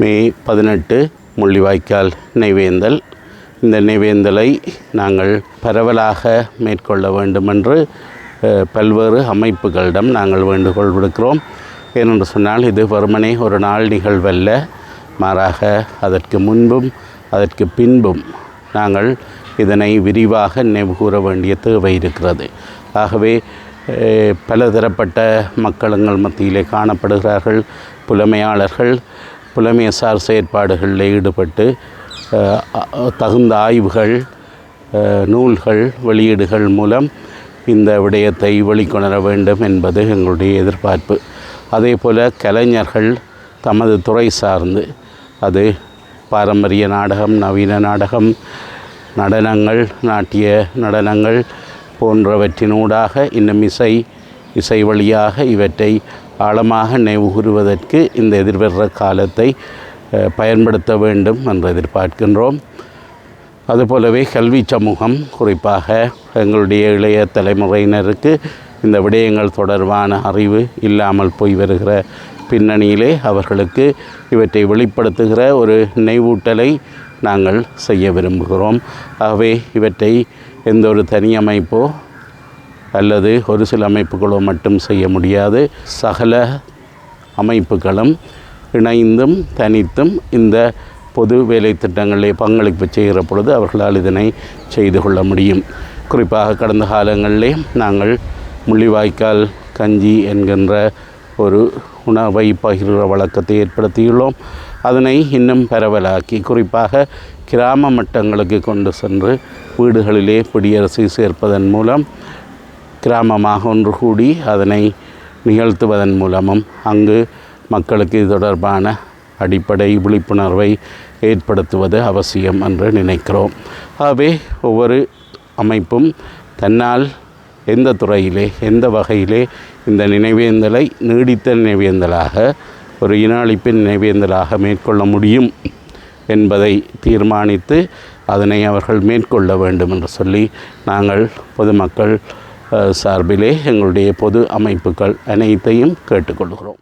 மே பதினெட்டு முள்ளிவாய்க்கால் நினைவேந்தல் இந்த நினைவேந்தலை நாங்கள் பரவலாக மேற்கொள்ள வேண்டுமென்று பல்வேறு அமைப்புகளிடம் நாங்கள் வேண்டுகோள் விடுக்கிறோம். ஏனென்று சொன்னால் இது வெறுமனே ஒரு நாள் நிகழ்வல்ல. மாறாக அதற்கு முன்பும் அதற்கு பின்பும் நாங்கள் இதனை விரிவாக நினைவு கூற வேண்டிய தேவை இருக்கிறது. ஆகவே பலதரப்பட்ட மக்களுங்கள் மத்தியிலே காணப்படுகிறார்கள் புலமையாளர்கள் புலமையசார் செயற்பாடுகளில் ஈடுபட்டு தகுந்த ஆய்வுகள் நூல்கள் வெளியீடுகள் மூலம் இந்த விடயத்தை வெளிக்கொணர வேண்டும் என்பது எங்களுடைய எதிர்பார்ப்பு. அதே போல் கலைஞர்கள் தமது துறை சார்ந்து அது பாரம்பரிய நாடகம் நவீன நாடகம் நடனங்கள் நாட்டிய நடனங்கள் போன்றவற்றினூடாக இன்னும் இசை இசை வழியாக இவற்றை ஆழமாக நினைவு கூறுவதற்கு இந்த எதிர்வர்ற காலத்தை பயன்படுத்த வேண்டும் என்று எதிர்பார்க்கின்றோம். அதுபோலவே கல்வி சமூகம் குறிப்பாக எங்களுடைய இளைய தலைமுறையினருக்கு இந்த விடயங்கள் தொடர்பான அறிவு இல்லாமல் போய் வருகிற பின்னணியிலே அவர்களுக்கு இவற்றை வெளிப்படுத்துகிற ஒரு நினைவூட்டலை நாங்கள் செய்ய விரும்புகிறோம். ஆகவே இவற்றை எந்த ஒரு தனி அமைப்போ அல்லது ஒரு சில அமைப்புகளோ மட்டும் செய்ய முடியாது. சகல அமைப்புகளும் இணைந்தும் தனித்தும் இந்த பொது வேலை திட்டங்களில் பங்களிப்பு செய்கிற பொழுது அவர்களால் இதனை செய்து கொள்ள முடியும். குறிப்பாக கடந்த காலங்களிலே நாங்கள் முள்ளிவாய்க்கால் கஞ்சி என்கின்ற ஒரு உணவை பகிர்கிற வழக்கத்தை ஏற்படுத்தியுள்ளோம். அதனை இன்னும் பரவலாக்கி குறிப்பாக கிராம மட்டங்களுக்கு கொண்டு சென்று வீடுகளிலே பிடியரசி சேர்ப்பதன் மூலம் கிராமமாக ஒன்று கூடி அதனை நிகழ்த்துவதன் மூலமும் அங்கு மக்களுக்கு இது தொடர்பான அடிப்படை விழிப்புணர்வை ஏற்படுத்துவது அவசியம் என்று நினைக்கிறோம். ஆகவே ஒவ்வொரு அமைப்பும் தன்னால் எந்த துறையிலே எந்த வகையிலே இந்த நினைவேந்தலை நீடித்த நினைவேந்தலாக ஒரு இனாளிப்பின் நினைவேந்தலாக மேற்கொள்ள முடியும் என்பதை தீர்மானித்து அதனை அவர்கள் மேற்கொள்ள வேண்டும் என்று சொல்லி நாங்கள் பொதுமக்கள் சார்பிலே எங்களுடைய பொது அமைப்புகள் அனைத்தையும் கேட்டுக்கொள்கிறோம்.